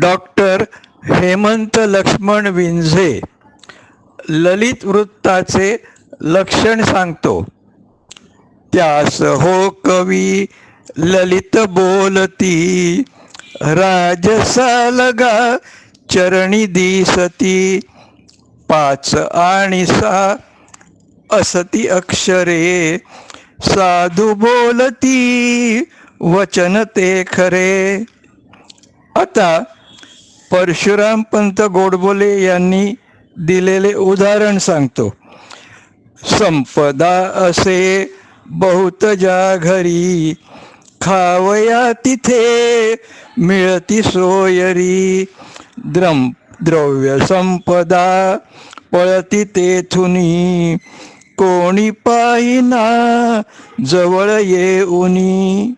Doctor Hemant Laxman Vinjhe ललित वृत्ताचे लक्षण सांगतो. त्यास हो कवी ललित बोलती राजसा लगा चरणी दिसती पाच आणि सा असती अक्षरे साधू बोलती वचन ते खरे. आता परशुराम पंत गोडबोले यांनी दिलेले उदाहरण सांगतो. संपदा असे बहुत ज्या घरी खावया तिथे मिळती सोयरी. द्रम द्रव्य संपदा पळती तेथुनी कोणी पाहिना जवळ येऊनी.